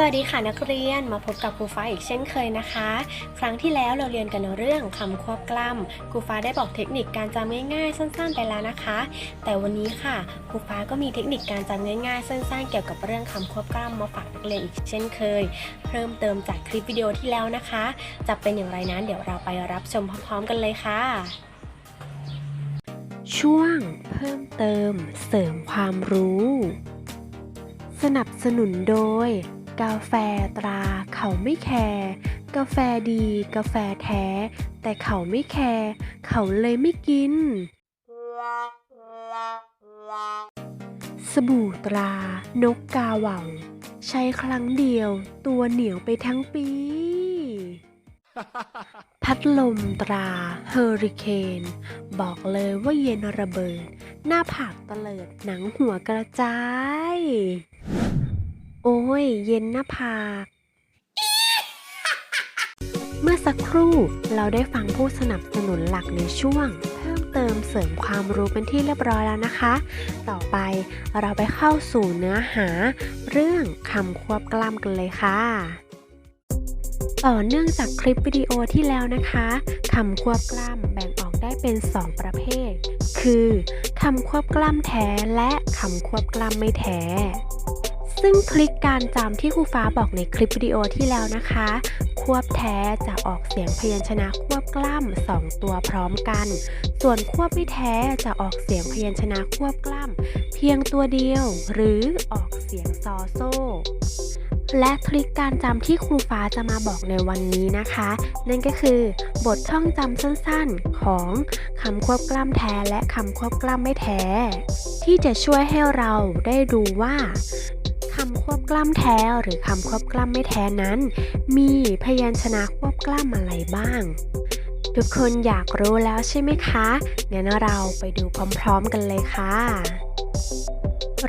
สวัสดีค่ะนักเรียนมาพบกับครูฟ้าอีกเช่นเคยนะคะ ครั้งที่แล้วเราเรียนกันเรื่องคำควบกล้ำครูฟ้าได้บอกเทคนิคการจำง่ายๆ สั้น ๆ ไปแล้วนะคะ แต่วันนี้ค่ะครูฟ้าก็มีเทคนิคการจำง่ายๆ สั้น ๆ เกี่ยวกับเรื่องคำควบกล้ำมาฝากนักเรียนอีกเช่นเคย เพิ่มเติมจากคลิปวิดีโอที่แล้วนะคะ จะเป็นอย่างไรนั้นเดี๋ยวเราไปรับชมพร้อมๆ กันเลยค่ะ ช่วง เพิ่มเติม เสริมความรู้ สนับสนุนโดย กาแฟตราเขาไม่แคร์กาแฟดี กาแฟแท้ แต่เขาไม่แคร์เขาเลยไม่กิน สบู่ตรานกกาหว่าใช้ครั้งเดียว ตัวเหนียวไปทั้งปี พัดลมตราเฮอริเคน บอกเลยว่าเย็นระเบิด หน้าผากเตลิดหนังหัวกระจาย โอ้ย เย็นหน้าผาก เมื่อสักครู่เราได้ฟังผู้สนับสนุนหลักในช่วง เพิ่มเติมเสริมความรู้เป็นที่เรียบร้อยแล้วนะคะ ต่อไปเราไปเข้าสู่เนื้อหา เรื่องคำควบกล้ำกันเลยค่ะต่อเนื่องจากคลิปวิดีโอที่แล้วนะคะคำควบกล้ำแบ่งออกได้เป็น 2 ประเภท คือคำควบกล้ำแท้และคำควบกล้ำไม่แท้ ซึ่งคลิกการจำที่ครูฟ้าบอกในคลิปวิดีโอที่แล้วนะคะ ควบแท้จะออกเสียงพยัญชนะควบกล้ำสองตัวพร้อมกัน ส่วนควบไม่แท้จะออกเสียงพยัญชนะควบกล้ำเพียงตัวเดียว หรือออกเสียงซอโซ่และทริคการจำที่ครูฟ้าจะมาบอกในวันนี้นะคะ นั่นก็คือบทท่องจำสั้นๆ ของคำควบกล้ำแท้และคำควบกล้ำไม่แท้ ที่จะช่วยให้เราได้รู้ว่า ควบกล้ำแท้หรือคำควบกล้ำไม่แท้นั้น มีพยัญชนะควบกล้ำอะไรบ้าง ทุกคนอยากรู้แล้วใช่ไหมคะ งั้นเราไปดูพร้อมๆกันเลยค่ะ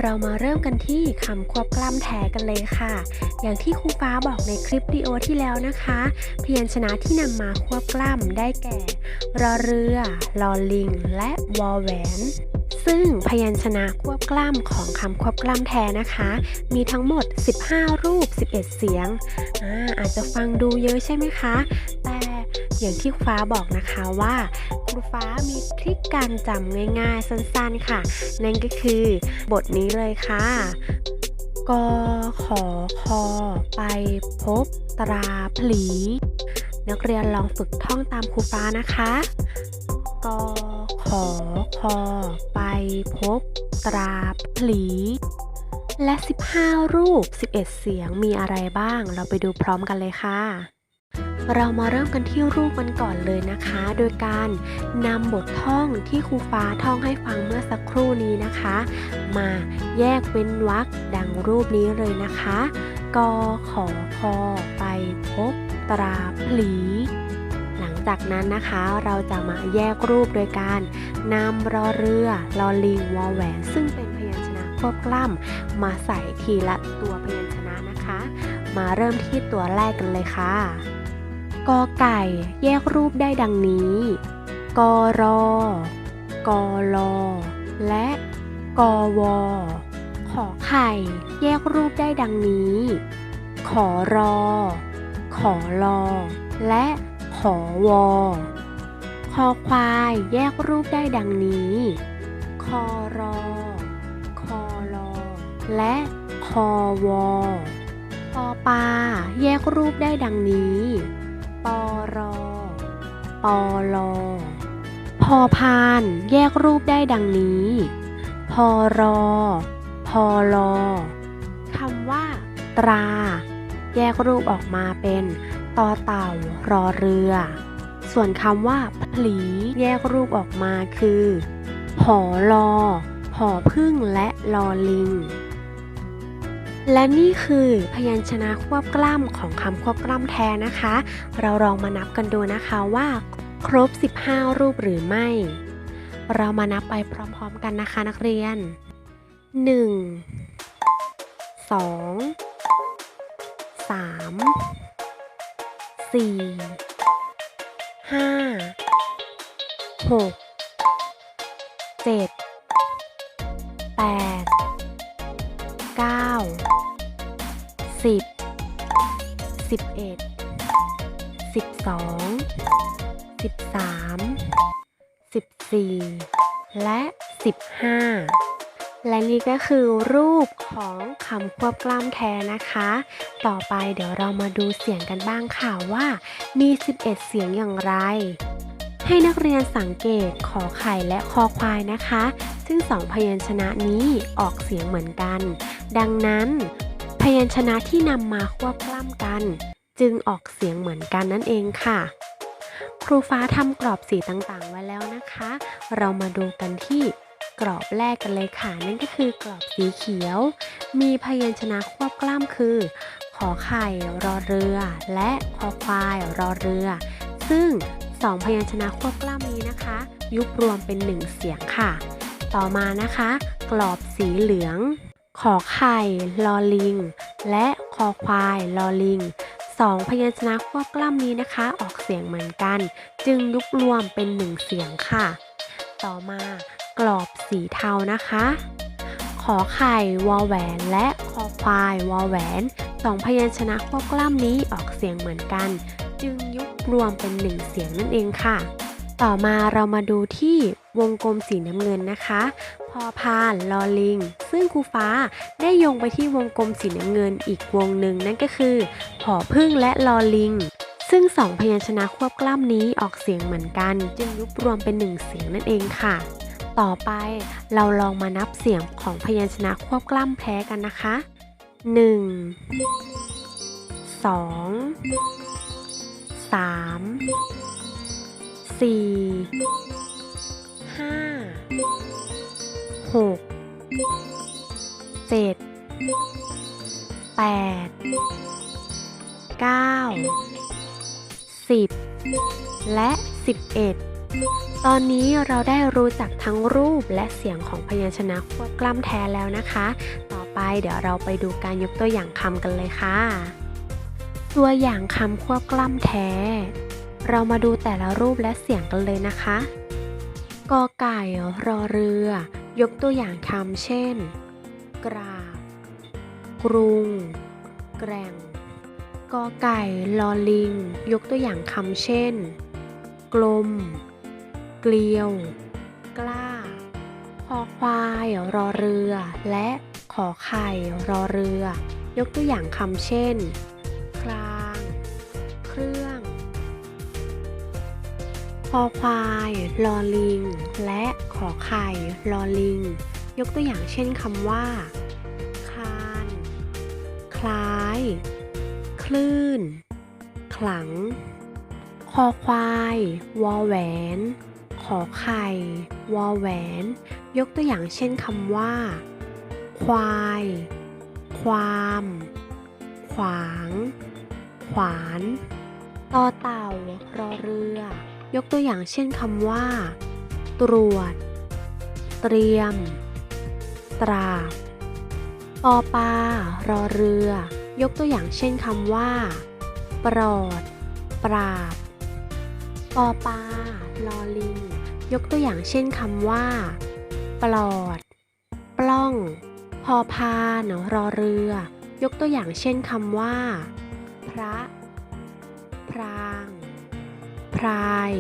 เรามาเริ่มกันที่คำควบกล้ำแท้กันเลยค่ะ อย่างที่ครูฟ้าบอกในคลิปวิดีโอที่แล้วนะคะ พยัญชนะที่นำมาควบกล้ำได้แก่ รอเรือ ลอลิง และวอแหวน ซึ่งพยัญชนะควบกล้ำของคำควบกล้ำแท้นะคะ มีทั้งหมด 15 รูป 11 เสียงอาอาจจะฟังดูเยอะใช่ไหมคะ แต่อย่างที่ฟ้าบอกนะคะว่าครูฟ้ามีทริคการจำง่ายๆ สั้นๆค่ะ นั่นก็คือบทนี้เลยค่ะกขอคอไปพบตราผลี นักเรียนลองฝึกท่องตามครูฟ้านะคะ กขอคอไปพบ ตราผลี และ 15 รูป 11 เสียงมีอะไรบ้าง เราไปดูพร้อมกันเลยค่ะเรามาเริ่มกันที่รูปกันก่อนเลยนะคะ โดยการนำบทท่องที่ครูฟ้าท่องให้ฟังเมื่อสักครู่นี้นะคะ มาแยกเว้นวรรคดังรูปนี้เลยนะคะกขอคอไปพบ ตราผลี จากนั้นนะคะเราจะมาแยกรูปโดยการนำรอเรือลอลิงวอแหวน ซึ่งเป็นพยัญชนะควบกล้ำมาใส่ทีละตัวพยัญชนะนะคะ มาเริ่มที่ตัวแรกกันเลยค่ะกอไก่แยกรูปได้ดังนี้กอรอกอลอและกอวอขอไข่แยกรูปได้ดังนี้ ขอรอ ขอลอ และ ขอวอคอควายแยกรูปได้ดังนี้ คอรอ คอลอ และคอวอปอปลาแยกรูปได้ดังนี้ ปอรอ ปอลอ พอพานแยกรูปได้ดังนี้ พอรอ พอลอคำว่า ตรา แยกรูปออกมาเป็น ตอเต่ารอเรือ ส่วนคำว่าผลีแยกรูปออกมาคือผอลอผอพึ่งและลอลิง และนี่คือพยัญชนะควบกล้ำของคำควบกล้ำแท้นะคะ เราลองมานับกันดูนะคะว่า ครบ 15 รูปหรือไม่ เรามานับไปพร้อมๆกันนะคะนักเรียน 1 2 3 4 5 6 7 8 9 10 11 12 13 14และ15 และนี่ก็คือรูปของคำควบกล้ำแท้นะคะ ต่อไปเดี๋ยวเรามาดูเสียงกันบ้างค่ะว่ามี 11 เสียงอย่างไร ให้นักเรียนสังเกตขอไข่และคอควายนะคะ ซึ่งสองพยัญชนะนี้ออกเสียงเหมือนกัน ดังนั้น พยัญชนะที่นำมาควบกล้ำกัน จึงออกเสียงเหมือนกันนั่นเองค่ะครูฟ้าทำกรอบสีต่างๆ ไว้แล้วนะคะ เรามาดูกันที่ กรอบแรกกันเลยค่ะ นั่นก็คือกรอบสีเขียว มีพยัญชนะควบกล้ำคือ ขอไข่รอเรือ และคอควายรอเรือ ซึ่งสองพยัญชนะควบกล้ำนี้นะคะ ยุบรวมเป็นหนึ่งเสียงค่ะ ต่อมานะคะ กรอบสีเหลือง ขอไข่ลอลิง และคอควายลอลิงสองพยัญชนะควบกล้ำนี้นะคะ ออกเสียงเหมือนกัน จึงยุบรวมเป็นหนึ่งเสียงค่ะ ต่อมา กรอบสีเทานะคะ ขอไข่วอแหวนและคอควายวอแหวนสองพยัญชนะควบกล้ำนี้ออกเสียงเหมือนกัน จึงยุบรวมเป็นหนึ่งเสียงนั่นเองค่ะ ต่อมาเรามาดูที่วงกลมสีน้ำเงินนะคะ พอพานลอลิง ซึ่งครูฟ้าได้โยงไปที่วงกลมสีน้ำเงินอีกวงหนึ่งนั่นก็คือผอพึ่งและลอลิง ซึ่งสองพยัญชนะควบกล้ำนี้ออกเสียงเหมือนกัน จึงยุบรวมเป็นหนึ่งเสียงนั่นเองค่ะ ต่อไปเราลองมานับเสียงของพยัญชนะควบกล้ำแพ้กันนะคะ 1 2 3 4ห้าหกเจ็ดแปดเก้าสิบและสิบเอ็ด ตอนนี้เราได้รู้จักทั้งรูปและเสียงของพยัญชนะควบกล้ำแท้แล้วนะคะ ต่อไปเดี๋ยวเราไปดูการยกตัวอย่างคำกันเลยค่ะ ตัวอย่างคำควบกล้ำแท้ เรามาดูแต่ละรูปและเสียงกันเลยนะคะกอไก่รอเรือ ยกตัวอย่างคำเช่น กราบ กรุง แกร่งกอไก่ลอลิง ยกตัวอย่างคำเช่น กลม เกลียว กล้า คอควายรอเรือ และขอไข่รอเรือ ยกตัวอย่างคำเช่น คลาง เครื่อง คอควายลอลิง และขอไข่ลอลิง ยกตัวอย่างเช่นคำว่า คาน คล้าย คลื่น ขลัง คอควาย วอแหวน อไข่ วอแหวน ยกตัวอย่างเช่นคำว่า ควาย ความ ขวาง ขวานต่อเต่ารอเรือ ยกตัวอย่างเช่นคำว่า ตรวจ เตรียม ตราปอปลารอเรือ ยกตัวอย่างเช่นคำว่า ปลอด ปราบปอปลาลอลิง ยกตัวอย่างเช่นคำว่า ปลอด ปล้อง พอพานรอเรือ ยกตัวอย่างเช่นคำว่า พระ พราง พราย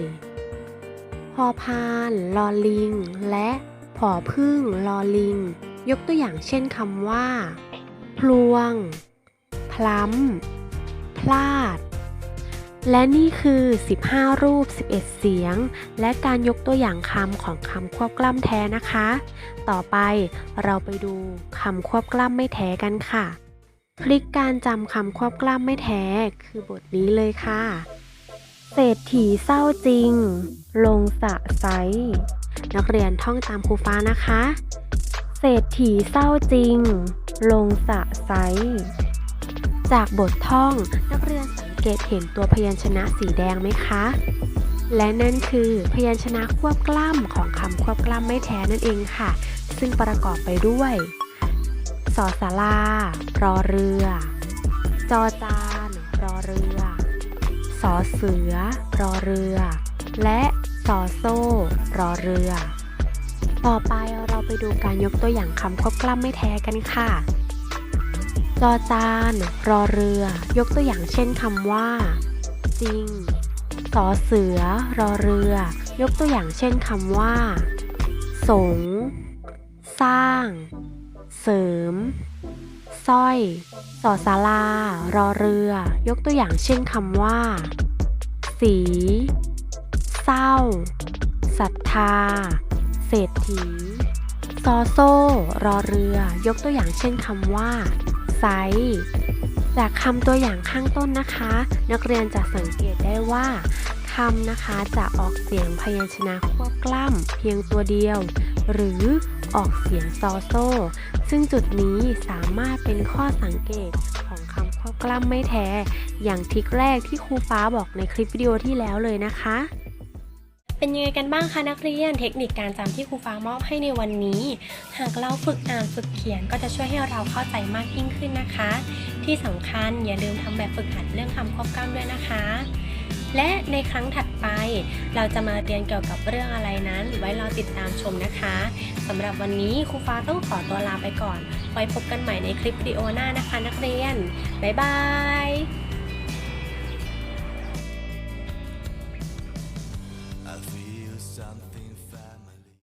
พอพานลอลิง และผอพึ่งลอลิง ยกตัวอย่างเช่นคำว่า พลวง พล้ำ พลาด และนี่คือ 15 รูป 11 เสียง และการยกตัวอย่างคำของคำควบกล้ำแท้นะคะ ต่อไปเราไปดูคำควบกล้ำไม่แท้กันค่ะ คลิกการจำคำควบกล้ำไม่แท้ คือบทนี้เลยค่ะ เศรษฐีเศร้าจริง ลงสะไซนักเรียนท่องตามครูฟ้านะคะ เศรษฐีเศร้าจริง ลงสะไซจากบทท่องนัก เกตเห็นตัวพยัญชนะสีแดงไหมคะ และนั่นคือพยัญชนะควบกล้ำของคำควบกล้ำไม่แท้นั่นเองค่ะ ซึ่งประกอบไปด้วยสอสารารอเรือ จอจานรอเรือสอเสือรอเรือ และสอโซ่รอเรือ ต่อไปเราไปดูการยกตัวอย่างคำควบกล้ำไม่แท้กันค่ะ จอจาน รอเรือ ยกตัวอย่างเช่นคำว่า จริง สอเสือ รอเรือ ยกตัวอย่างเช่นคำว่า สง สร้าง เสริมสร้อย สอสารารอเรือ ยกตัวอย่างเช่นคำว่า สี เศร้า ศรัทธา เศรษฐี ซอโซ่ รอเรือ ยกตัวอย่างเช่นคำว่า ไซส์จากคำตัวอย่างข้างต้นนะคะ นักเรียนจะสังเกตได้ว่าคำนะคะจะออกเสียงพยัญชนะควบกล้ำเพียงตัวเดียว หรือออกเสียงซอโซ ซึ่งจุดนี้สามารถเป็นข้อสังเกตของคำควบกล้ำไม่แท้ อย่างทิกแรกที่ครูฟ้าบอกในคลิปวิดีโอที่แล้วเลยนะคะ เป็นยังไงกันบ้างคะนักเรียน เทคนิคการจำที่ครูฟ้ามอบให้ในวันนี้ หากเราฝึกอ่านฝึกเขียนก็จะช่วยให้เราเข้าใจมากยิ่งขึ้นนะคะ ที่สำคัญอย่าลืมทำแบบฝึกหัดเรื่องคำควบกล้ำด้วยนะคะ และในครั้งถัดไป เราจะมาเรียนเกี่ยวกับเรื่องอะไรนั้น ไว้รอติดตามชมนะคะสำหรับวันนี้ครูฟ้าต้องขอตัวลาไปก่อน ไว้พบกันใหม่ในคลิปวิดีโอหน้านะคะ นักเรียนบ๊ายบาย